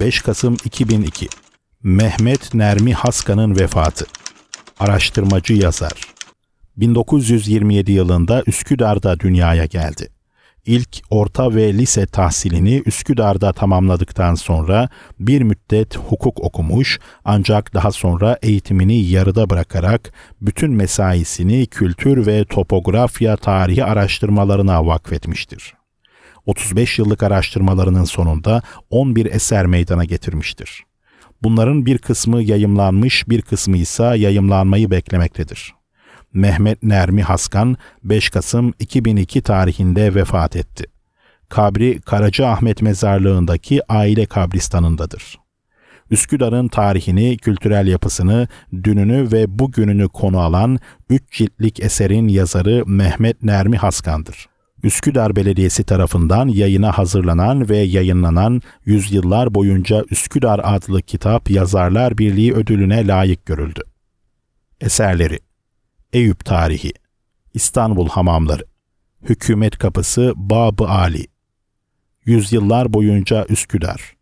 5 Kasım 2002 Mehmet Nermi Haskan'ın vefatı Araştırmacı yazar 1927 yılında Üsküdar'da dünyaya geldi. İlk orta ve lise tahsilini Üsküdar'da tamamladıktan sonra bir müddet hukuk okumuş ancak daha sonra eğitimini yarıda bırakarak bütün mesaisini kültür ve topografya tarihi araştırmalarına vakfetmiştir. 35 yıllık araştırmalarının sonunda 11 eser meydana getirmiştir. Bunların bir kısmı yayımlanmış, bir kısmı ise yayımlanmayı beklemektedir. Mehmet Nermi Haskan 5 Kasım 2002 tarihinde vefat etti. Kabri Karacaahmet Mezarlığı'ndaki aile kabristanındadır. Üsküdar'ın tarihini, kültürel yapısını, dününü ve bugününü konu alan 3 ciltlik eserin yazarı Mehmet Nermi Haskan'dır. Üsküdar Belediyesi tarafından yayına hazırlanan ve yayınlanan Yüzyıllar Boyunca Üsküdar adlı kitap Yazarlar Birliği ödülüne layık görüldü. Eserleri Eyüp Tarihi İstanbul Hamamları Hükümet Kapısı Bab-ı Ali Yüzyıllar Boyunca Üsküdar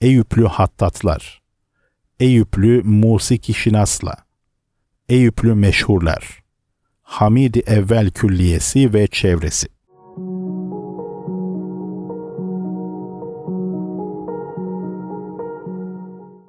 Eyüplü Hattatlar Eyüplü Musiki Şinasla Eyüplü Meşhurlar Hamidi Evvel Külliyesi ve Çevresi